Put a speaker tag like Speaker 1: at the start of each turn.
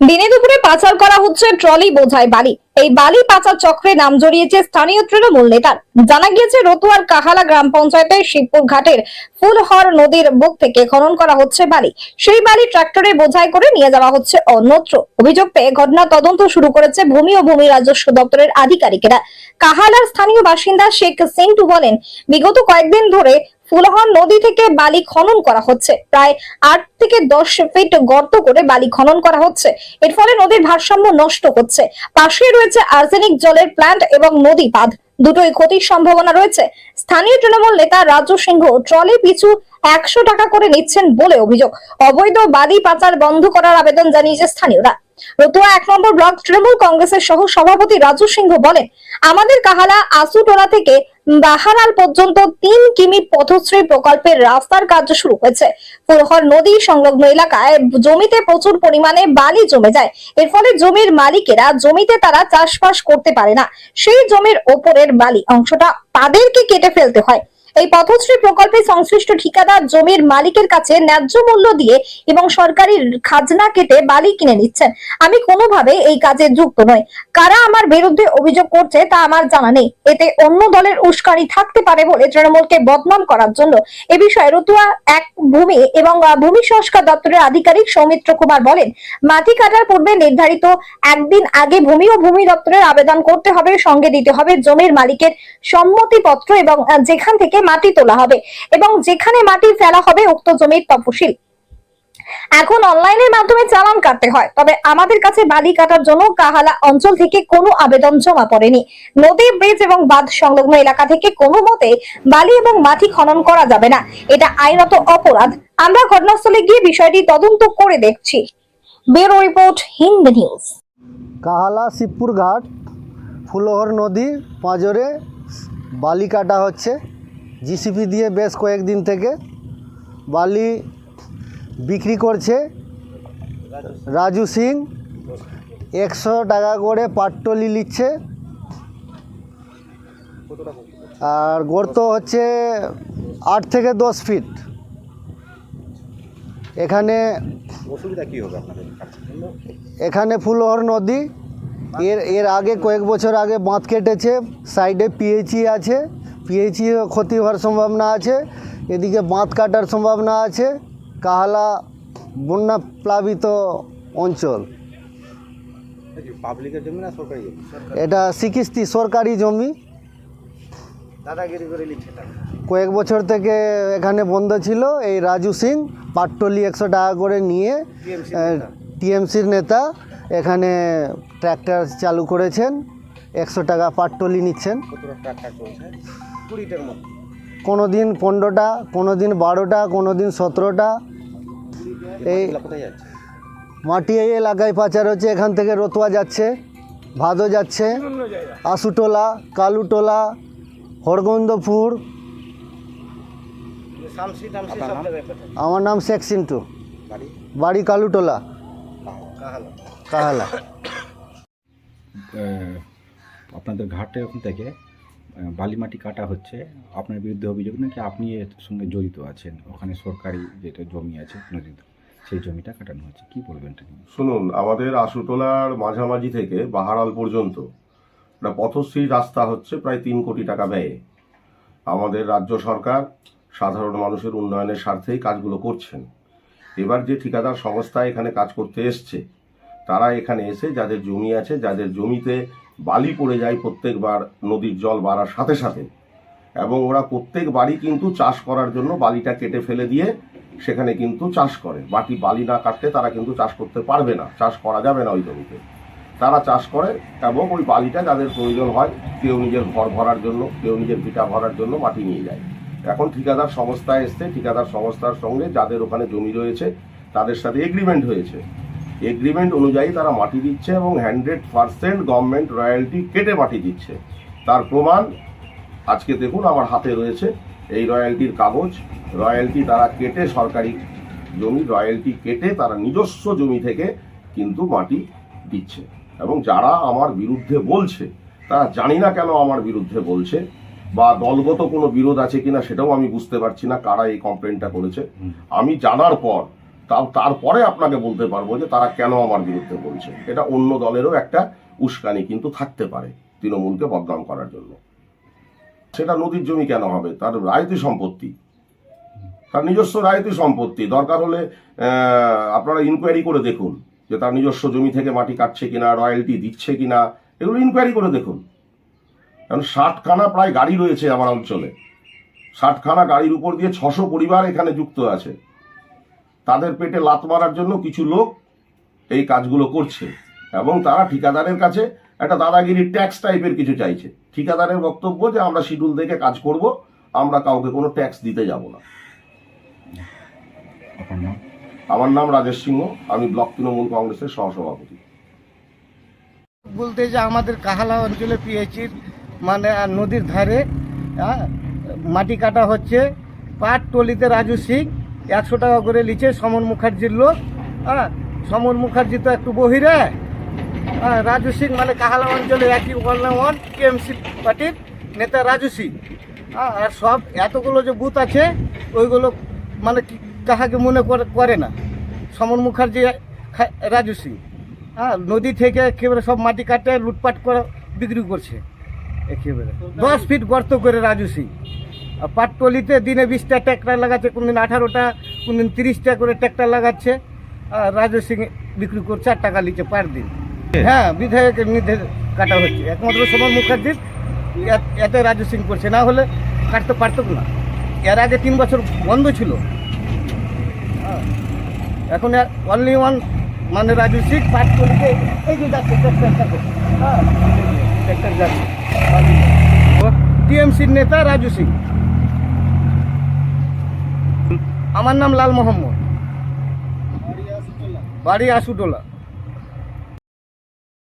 Speaker 1: দিনে দুপুরে পাচার করা হচ্ছে ট্রলি বোঝায় বালি। এই বালি পাচার চক্রে নাম জড়িয়েছে স্থানীয় তৃণমূল নেতার। জানা গিয়েছে, রতুয়ার কাহালা গ্রাম পঞ্চায়েতের শিবপুর ঘাটের ফুলহর নদীর বুক থেকে খনন করা হচ্ছে বালি। সেই বালি ট্রাক্টরে বোঝাই করে নিয়ে যাওয়া হচ্ছে অন্যত্র। অভিযোগ পেয়ে ঘটনা তদন্ত শুরু করেছে ভূমি ও ভূমি রাজস্ব দপ্তরের আধিকারিকেরা। কাহালার স্থানীয় বাসিন্দা শেখ সিন্টু বলেন, বিগত কয়েকদিন ধরে ফুলহর নদী থেকে বালি খনন করা হচ্ছে। প্রায় আট থেকে দশ ফিট গর্ত করে বালি খনন করা হচ্ছে। এর ফলে নদীর ভারসাম্য নষ্ট হচ্ছে। পাশে রয়েছে আর্সেনিক জলের প্ল্যান্ট এবং নদী বাঁধ দুটোই ক্ষতির সম্ভাবনা রয়েছে। স্থানীয় তৃণমূল নেতা রাজু সিংহ ট্রলি পিছু একশো টাকা করে নিচ্ছেন বলে অভিযোগ। অবৈধ বালি পাচার বন্ধ করার আবেদন জানিয়েছে স্থানীয়রা। রতুয়া এক নম্বর ব্লক তৃণমূল কংগ্রেসের সহ সভাপতি রাজু সিংহ বলেন, আমাদের কাহালা আসুটোলা থেকে বাহারাল পর্যন্ত তিন কিমি পথশ্রী প্রকল্পের রাস্তার কাজ শুরু হয়েছে। পুরহর নদী সংলগ্ন এলাকায় জমিতে প্রচুর পরিমাণে বালি জমে যায়। এর ফলে জমির মালিকেরা জমিতে তারা চাষবাস করতে পারে না। সেই জমির ওপরের বালি অংশটা তাদেরকে কেটে ফেলতে হয়। এই পথশ্রী প্রকল্পে সংশ্লিষ্ট ঠিকাদার জমির মালিকের কাছে ন্যায্য মূল্য দিয়ে এবং সরকারি খাজনা কেটে বালি কিনে নিচ্ছেন। আমি কোনোভাবে এই কাজে যুক্ত নই। কারা আমার বিরুদ্ধে অভিযোগ করছে তা আমার জানা নেই। এতে অন্য দলের উস্কানি থাকতে পারে বলে তৃণমূলকে বদনাম করার জন্য এ বিষয়ে রতুয়া এক ভূমি এবং ভূমি সংস্কার দপ্তরের আধিকারিক সৌমিত্র কুমার বলেন, মাটি কাটার পূর্বে নির্ধারিত একদিন আগে ভূমি ও ভূমি দপ্তরের আবেদন করতে হবে, সঙ্গে দিতে হবে জমির মালিকের সম্মতিপত্র এবং যেখান থেকে মাটি তোলা হবে এবং যেখানে মাটি ফেলা হবে উক্ত জমির তফসিল। এখন অনলাইনের মাধ্যমে চালান কাটতে হয়, তবে আমাদের কাছে বালি কাটার জন্য কাহালা অঞ্চল থেকে কোনো আবেদন জমা পড়েনি। নদী, ব্রিজ এবং বাঁধ সংলগ্ন এলাকা থেকে কোনো মতে বালি এবং মাটি খনন করা যাবে না। এটা আইনত অপরাধ। আমরা ঘটনাস্থলে গিয়ে বিষয়টি তদন্ত করে দেখছি। Bureau report, Hind news.
Speaker 2: Kahala Shibpur ঘাট, ফুলহর নদী পাঁজরে বালি কাটা হচ্ছে। জিসিপি দিয়ে বেশ কয়েকদিন থেকে বালি বিক্রি করছে রাজু সিং। একশো টাকা করে পাট্টলি নিচ্ছে আর গর্ত হচ্ছে আট থেকে দশ ফিট। এখানে এখানে ফুলহর নদী। এর এর আগে কয়েক বছর আগে বাঁধ কেটেছে সাইডে পিএইচই আছে। পিএইচই ক্ষতি হওয়ার সম্ভাবনা আছে এদিকে বাঁধ কাটার সম্ভাবনা আছে কাহালা বন্যা প্লাবিত অঞ্চল।
Speaker 3: পাবলিকের জমি না সরকারি জমি?
Speaker 2: এটা সিকিস্তি সরকারি জমি।
Speaker 3: দাদাগিরি করে নিচ্ছে
Speaker 2: কয়েক বছর থেকে এখানে বন্ধ ছিল এই রাজু সিং পাট্টলি একশো টাকা করে নিয়ে। টিএমসির নেতা। এখানে ট্র্যাক্টর চালু করেছেন একশো টাকা পাট্টলি নিচ্ছেন।
Speaker 3: কুড়িটার মতো।
Speaker 2: কোনো দিন পনেরোটা কোনো দিন বারোটা কোনো দিন সতেরোটা এই মাটি এই এলাকায় পাচার হচ্ছে এখান থেকে রতুয়া যাচ্ছে ভাদো যাচ্ছে আশুটোলা কালুটোলা হরগোন্দপুর আমার নাম শেখ সিন্টু।
Speaker 3: বাড়ি?
Speaker 2: বাড়ি কালুটোলা।
Speaker 3: কাহালা।
Speaker 4: আপনাদের ঘাটে ওখান থেকে আহ, বালি মাটি কাটা হচ্ছে আপনার বিরুদ্ধে অভিযোগ নাকি আপনি এর সঙ্গে জড়িত আছেন? ওখানে সরকারি যেটা জমি আছে নদীতে সেই জমিটা কাটানো হচ্ছে কি বলবেন
Speaker 5: শুনুন আমাদের আশুটোলার মাঝামাঝি থেকে বাহারাল পর্যন্ত একটা পথশ্রী রাস্তা হচ্ছে প্রায় তিন কোটি টাকা ব্যয়ে। আমাদের রাজ্য সরকার সাধারণ মানুষের উন্নয়নের স্বার্থেই কাজগুলো করছেন। এবার যে ঠিকাদার সংস্থা এখানে কাজ করতে এসছে তারা এখানে এসে যাদের জমি আছে যাদের জমিতে বালি পড়ে যায় প্রত্যেকবার নদীর জল বাড়ার সাথে সাথে। এবং ওরা প্রত্যেক বাড়ি কিন্তু চাষ করার জন্য বালিটা কেটে ফেলে দিয়ে সেখানে কিন্তু চাষ করে। বাকি বালি না কাটতে তারা কিন্তু চাষ করতে পারবে না, চাষ করা যাবে না ওই জমিতে। তারা চাষ করে এবং ওই বালিটা যাদের প্রয়োজন হয়, কেউ নিজের ঘর ভরার জন্য, কেউ নিজের ভিটা ভরার জন্য মাটি নিয়ে যায়। এখন ঠিকাদার সংস্থা এসছে, ঠিকাদার সংস্থার সঙ্গে যাদের ওখানে জমি রয়েছে, তাদের সাথে এগ্রিমেন্ট হয়েছে। এগ্রিমেন্ট অনুযায়ী তারা মাটি দিচ্ছে এবং হান্ড্রেড পার্সেন্ট গভর্নমেন্ট রয়্যালটি কেটে মাটি দিচ্ছে। তার প্রমাণ আজকে দেখুন আমার হাতে রয়েছে এই রয়্যালটির কাগজ। রয়্যালটি তারা কেটে সরকারি জমি রয়্যালটি কেটে তারা নিজস্ব জমি থেকে কিন্তু মাটি দিচ্ছে। এবং যারা আমার বিরুদ্ধে বলছে তারা জানি না কেন আমার বিরুদ্ধে বলছে বা দলগত কোনো বিরোধ আছে কিনা সেটাও আমি বুঝতে পারছি না কারা এই কমপ্লেনটা করেছে। আমি জানার পর তারপরে আপনাকে বলতে পারব যে তারা কেন আমার বিরুদ্ধে বলছে। এটা অন্য দলেরও একটা উস্কানি কিন্তু থাকতে পারে তৃণমূলকে বদনাম করার জন্য। সেটা নদীর জমি কেন হবে? তার রায়তি সম্পত্তি। তার নিজস্ব রায়তি সম্পত্তি। দরকার হলে আপনারা ইনকোয়ারি করে দেখুন যে তার নিজস্ব জমি থেকে মাটি কাটছে কিনা রয়্যালটি দিচ্ছে কিনা, এগুলো ইনকোয়ারি করে দেখুন। কারণ ষাটখানা প্রায় গাড়ি রয়েছে আমার অঞ্চলে। ষাটখানা গাড়ির উপর দিয়ে ছশো পরিবার এখানে যুক্ত আছে। তাদের পেটে লাত মারার জন্য কিছু লোক এই কাজগুলো করছে এবং তারা ঠিকাদারের কাছে একটা দাদাগিরি ট্যাক্স টাইপের কিছু চাইছে। ঠিকাদারের বক্তব্য যে আমরা শিডিউল দেখে কাজ করব আমরা কাউকে কোনো ট্যাক্স দিতে যাব না। আমার নাম রাজেশ সিংহ আমি ব্লক তৃণমূল কংগ্রেসের সহসভাপতি।
Speaker 6: বলতে যে আমাদের কাহালা অঞ্চলে পিএইচির মানে নদীর ধারে মাটি কাটা হচ্ছে। পাট টলিতে রাজু সিং একশো টাকা করে লিচে সমন মুখার্জির লোক হ্যাঁ? সমন মুখার্জি তো একটু বহিরে হ্যাঁ? রাজু সিং মানে কাহালা অঞ্চলে একই ওয়ান টিএমসি পার্টির নেতা রাজু সিং হ্যাঁ? আর সব এতগুলো যে বুথ আছে, ওইগুলো মানে কাহাকে মনে করে না। সমন মুখার্জি রাজু সিং হ্যাঁ? নদী থেকে একেবারে সব মাটি কাটে, লুটপাট করে, বিক্রি করছে, একেবারে। দশ ফিট গর্ত করে রাজু সিং। আর পাটটলিতে দিনে বিশটা ট্র্যাক্টর লাগাচ্ছে কোনদিন আঠারোটা কোনদিন তিরিশটা করে ট্র্যাক্টর লাগাচ্ছে। আর রাজু সিং বিক্রি করছে চার টাকা নিচ্ছে পার দিন। হ্যাঁ বিধায়কের নির্দেশ কাটা হচ্ছে। একমাত্র সমর মুখার্জির এতে রাজু সিং করছে। না হলে কাটতে পারতো না। এর আগে তিন বছর বন্ধ ছিল। হ্যাঁ। এখন অনলি ওয়ান মানে রাজু সিং পাট কলিতে এই যে যাচ্ছে ট্র্যাক্টর হ্যাঁ ট্র্যাক্টর যাচ্ছে। টিএমসির নেতা রাজু সিং। আমার নাম লাল মোহাম্মদ। বাড়ি আসুটোলা।